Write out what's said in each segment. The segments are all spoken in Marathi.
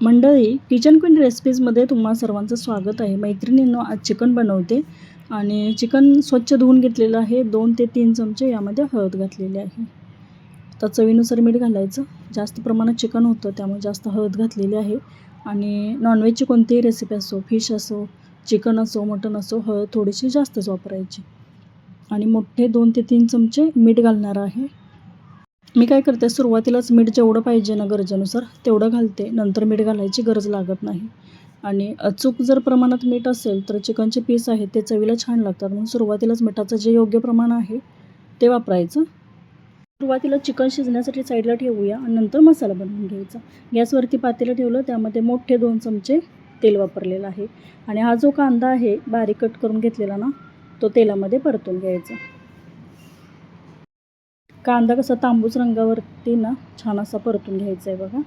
मंडळी किचन क्वीन रेसिपीजमध्ये तुम्हा सर्वांचं स्वागत आहे. मैत्रिणींनो आज चिकन बनवते आणि चिकन स्वच्छ धुवून घेतलेलं आहे. दोन ते तीन चमचे यामध्ये हळद घातलेली आहे. आता चवीनुसार मीठ घालायचं. जास्त प्रमाणात चिकन होतं त्यामुळे जास्त हळद घातलेली आहे. आणि नॉनव्हेजची कोणतीही रेसिपी असो फिश असो चिकन असो मटन असो हळद थोडीशी जास्तच वापरायची. आणि मोठे दोन ते तीन चमचे मीठ घालणार आहे. मी काय करते सुरुवातीलाच मीठ जेवढं पाहिजे ना गरजेनुसार तेवढं घालते. नंतर मीठ घालायची गरज लागत नाही. आणि अचूक जर प्रमाणात मीठ असेल तर चिकनचे पीस आहेत ते चवीला छान लागतात. म्हणून सुरुवातीलाच मिठाचं जे योग्य प्रमाण आहे ते वापरायचं. सुरुवातीला चिकन शिजण्यासाठी साईडला ठेवूया आणि नंतर मसाला बनवून घ्यायचा. गॅसवरती पातेलं ठेवलं त्यामध्ये मोठे दोन चमचे तेल वापरलेलं आहे. आणि हा जो कांदा आहे बारीक कट करून घेतलेला ना तो तेलामध्ये परतून घ्यायचा. कांदा कसा तांबूस रंगावरती ना छान असा परतून घ्यायचा आहे बघा.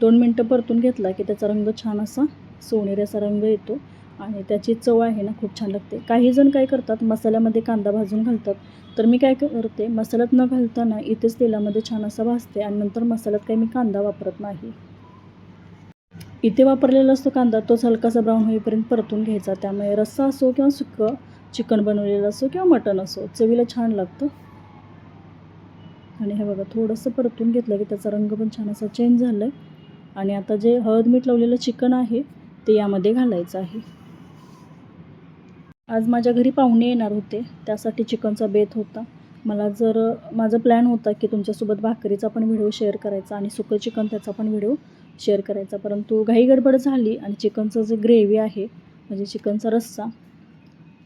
दोन मिनटं परतून घेतला की त्याचा रंग छान असा सोनेरी असा रंग येतो आणि त्याची चव आहे ना खूप छान लागते. काही जण काय करतात मसाल्यामध्ये कांदा भाजून घालतात. तर मी काय करते मसाल्यात न घालताना इथेच तेलामध्ये छान असा भाजते आणि नंतर मसाल्यात काही मी कांदा वापरत नाही. इथे वापरलेला असतो कांदा तोच हलकासा ब्राऊन होईपर्यंत परतून घ्यायचा. त्यामुळे रस्सा असो किंवा सुकं चिकन बनवलेलं असो किंवा मटण असो चवीला छान लागतं. आणि हे बघा थोडंसं परतून घेतलं की त्याचा रंग पण छान असा चेंज झाला आहे आणि आता जे हळद मीठ लावलेलं चिकन आहे ते यामध्ये घालायचं आहे. आज माझ्या घरी पाहुणे येणार होते त्यासाठी चिकनचा बेत होता. मला जर माझा प्लॅन होता की तुमच्यासोबत भाकरीचा पण व्हिडिओ शेअर करायचा आणि सुकं चिकन त्याचा पण व्हिडिओ शेअर करायचा. परंतु घाई गडबड झाली आणि चिकनचं जे ग्रेव्ही आहे म्हणजे चिकनचा रस्सा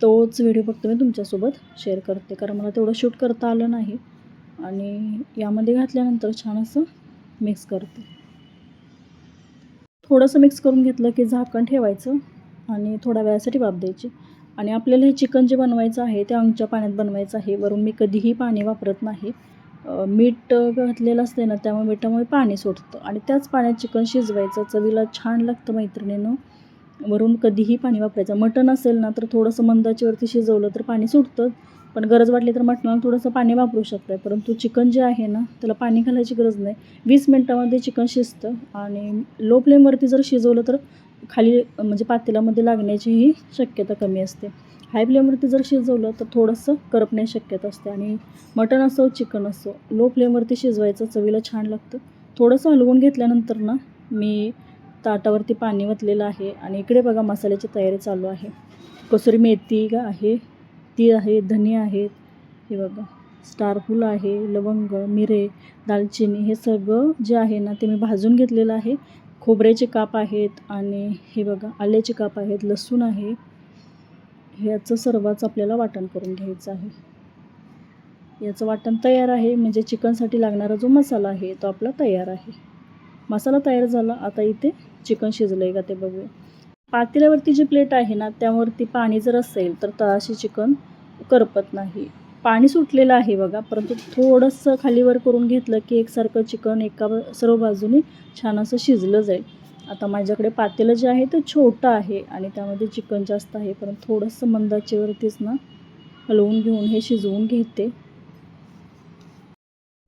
तोच व्हिडिओ फक्त मी तुमच्यासोबत शेअर करते. कारण मला तेवढं शूट करता आलं नाही. आणि यामध्ये घातल्यानंतर छान असं मिक्स करते. थोडंसं मिक्स करून घेतलं की झाकण ठेवायचं आणि थोड्या वेळासाठी वाफ द्यायची. आणि आपल्याला हे चिकन जे बनवायचं आहे ते अंगच्या पाण्यात बनवायचं आहे. वरून मी कधीही पाणी वापरत नाही. मीठ घातलेलं असते ना त्यामुळे मिठामुळे पाणी सुटतं आणि त्याच पाण्यात चिकन शिजवायचं चवीला छान लागतं मैत्रिणीनं. वरून कधीही पाणी वापरायचं. मटण असेल ना तर थोडंसं मंदाच्यावरती शिजवलं तर पाणी सुटतं. पण गरज वाटली तर मटणाला थोडंसं पाणी वापरू शकतं परंतु चिकन जे आहे ना त्याला पाणी घालायची गरज नाही. वीस मिनटामध्ये चिकन शिजतं आणि लो फ्लेमवरती जर शिजवलं तर खाली म्हणजे पातेल्यामध्ये लागण्याचीही शक्यता कमी असते. हाय फ्लेमवरती जर शिजवलं तर थोडंसं करपण्याची शक्यता असते आणि मटण असो चिकन असो लो फ्लेमवरती शिजवायचं चवीला छान लागतं. थोडंसं हलवून घेतल्यानंतर ना मी ताटावरती पाणी वतलेलं आहे आणि इकडे बघा मसाल्याची तयारी चालू आहे. कसुरी मेथी आहे मेथी आहे धने आहेत हे बघा. स्टारफूल आहे लवंग मिरे दालचिनी हे सगळं जे आहे ना ते मी भाजून घेतलेलं आहे. खोबऱ्याचे काप आहेत आणि हे बघा आल्याचे काप आहेत लसूण आहे. ह्याचं सर्वच आपल्याला वाटण करून घ्यायचं आहे. याचं वाटण तयार आहे म्हणजे चिकनसाठी लागणारा जो मसाला आहे तो आपला तयार आहे. मसाला तयार झाला आता इथे चिकन शिजलं आहे का ते बघूया. पातेल्यावरती जी प्लेट आहे ना त्यावरती पाणी जर असेल तर तळाशी चिकन करपत नाही. पाणी सुटलेलं आहे बघा परंतु थोडंसं खालीवर करून घेतलं की एकसारखं चिकन एका सर्व बाजूने छान असं शिजलं जाईल. आता माझ्याकडे पातेलं जे आहे ते छोटं आहे आणि त्यामध्ये चिकन जास्त आहे परंतु थोडंसं मंदाचेवरतीच ना हलवून घेऊन हे शिजवून घेते.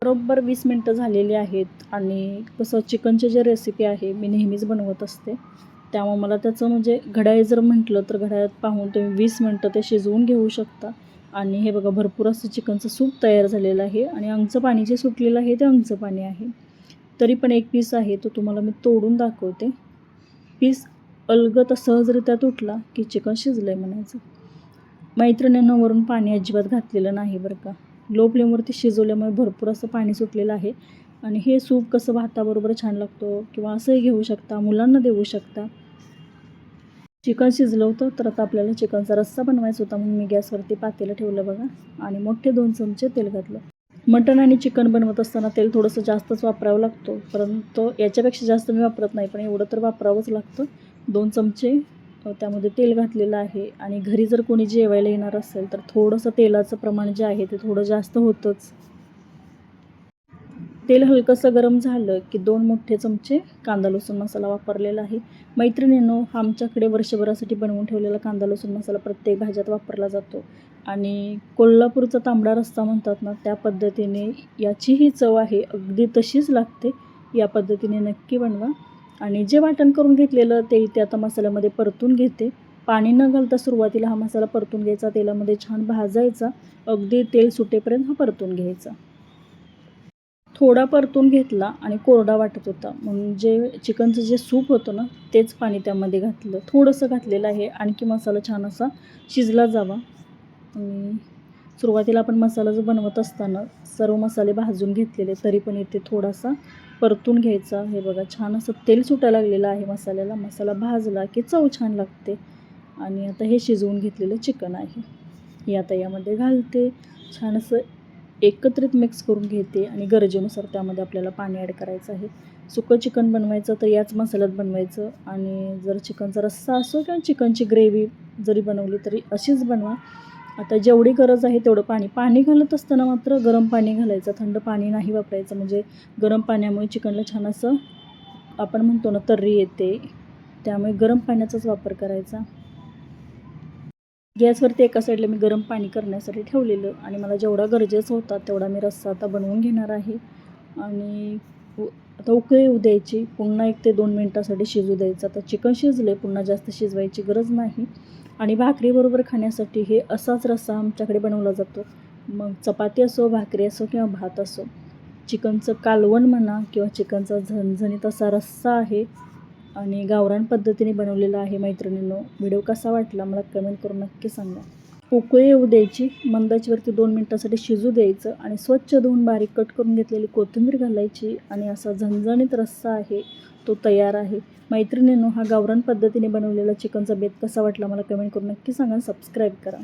बरोबर वीस मिनटं झालेली आहेत आणि कसं चिकनची जे रेसिपी आहे मी नेहमीच बनवत असते. त्यामुळे मला त्याचं म्हणजे घड्याळ जर म्हटलं तर घड्याळात पाहून तुम्ही वीस मिनटं ते शिजवून घेऊ शकता. आणि हे बघा भरपूर असं चिकनचं सूप तयार झालेलं आहे. आणि अंगचं पाणी जे सुटलेलं आहे ते अंगचं पाणी आहे. तरी पण एक पीस आहे तो तुम्हाला मी तोडून दाखवते. पीस अलगत सहजरित्या तुटला की चिकन शिजलं आहे म्हणायचं. मैत्रिणींना वरून पाणी अजिबात घातलेलं नाही बरं का. लो फ्लेमवरती शिजवल्यामुळे भरपूर असं पाणी सुटलेलं आहे. आणि हे सूप कसं भाताबरोबर छान लागतो किंवा असंही घेऊ शकता मुलांना देऊ शकता. चिकन शिजलं होतं तर आता आपल्याला चिकनचा रस्सा बनवायचा होता म्हणून मी गॅसवरती पातेलं ठेवलं बघा. आणि मोठे दोन चमचे तेल घातलं. मटण आणि चिकन बनवत असताना तेल थोडंसं जास्तच वापरावं लागतो परंतु याच्यापेक्षा जास्त मी वापरत नाही पण एवढं तर वापरावंच लागतं. दोन चमचे त्यामध्ये तेल घातलेलं आहे. आणि घरी जर कोणी जेवायला येणार असेल तर थोडंसं तेलाचं प्रमाण जे आहे ते थोडं जास्त होतंच. तेल हलकंसं गरम झालं की दोन मोठे चमचे कांदा लसूण मसाला वापरलेला आहे. मैत्रिणींनो आमच्याकडे वर्षभरासाठी बनवून ठेवलेला कांदा लसूण मसाला प्रत्येक भाज्यात वापरला जातो. आणि कोल्हापूरचा तांबडा रस्ता म्हणतात ना त्या पद्धतीने याचीही चव आहे. अगदी तशीच लागते. या पद्धतीने नक्की बनवा. आणि जे वाटण करून घेतलेलं ते इथे आता मसाल्यामध्ये परतून घेते. पाणी न घालता सुरुवातीला हा मसाला परतून घ्यायचा. तेलामध्ये छान भाजायचा. अगदी तेल सुटेपर्यंत हा परतून घ्यायचा. थोडा परतून घेतला आणि कोरडा वाटत होता. म्हणजे जे चिकनचं जे सूप होतं ना तेच पाणी त्यामध्ये घातलं. थोडंसं घातलेलं आहे. आणखी मसाला छान असा शिजला जावा. आणि सुरुवातीला आपण मसाला जो बनवत असताना सर्व मसाले भाजून घेतलेले तरी पण इथे थोडासा परतून घ्यायचा हे बघा छान असं तेल सुटायला लागलेलं आहे मसाल्याला. मसाला भाजला की चव छान लागते. आणि आता हे शिजवून घेतलेलं चिकन आहे. हे आता यामध्ये घालते. छान असं एकत्रित मिक्स करून घेते आणि गरजेनुसार त्यामध्ये आपल्याला पाणी ॲड करायचं आहे. सुकं चिकन बनवायचं तर याच मसाल्यात बनवायचं आणि जर चिकनचा रस्सा असो किंवा चिकनची ग्रेव्ही जरी बनवली तरी अशीच बनवा. आता जेवढी गरज आहे तेवढं पाणी. पाणी घालत असताना मात्र गरम पाणी घालायचं. थंड पाणी नाही वापरायचं. म्हणजे गरम पाण्यामुळे चिकनला छान असं आपण म्हणतो ना तर्री येते. त्यामुळे गरम पाण्याचाच वापर करायचा. गॅसवरती एका साईडला मी गरम पाणी करण्यासाठी ठेवलेलं आणि मला जेवढा गरजेचं होता तेवढा मी रस्सा आता बनवून घेणार आहे. आणि आता उकळी येऊ द्यायची पुन्हा एक ते दोन मिनटासाठी शिजू द्यायचं. आता चिकन शिजले पुन्हा जास्त शिजवायची गरज नाही. आणि भाकरीबरोबर खाण्यासाठी हे असाच रस्सा आमच्याकडे बनवला जातो. मग चपाती असो भाकरी असो किंवा भात असो चिकनचं कालवण म्हणा किंवा चिकनचा झणझणीत असा रस्सा आहे आणि गावरान पद्धतीने बनवलेला आहे मैत्रिणींनो. व्हिडिओ कसा वाटला मला कमेंट करून नक्की सांगा. उकळी येऊ द्यायची मंदाचीवरती दोन मिनटासाठी शिजू द्यायचं आणि स्वच्छ धुवून बारीक कट करून घेतलेली कोथिंबीर घालायची आणि असा झणझणीत रस्सा आहे तो तयार आहे. मैत्रिणींनो हा गावरान पद्धतीने बनवलेला चिकनचा बेत कसा वाटला मला कमेंट करून नक्की सांगा सबस्क्राईब करा.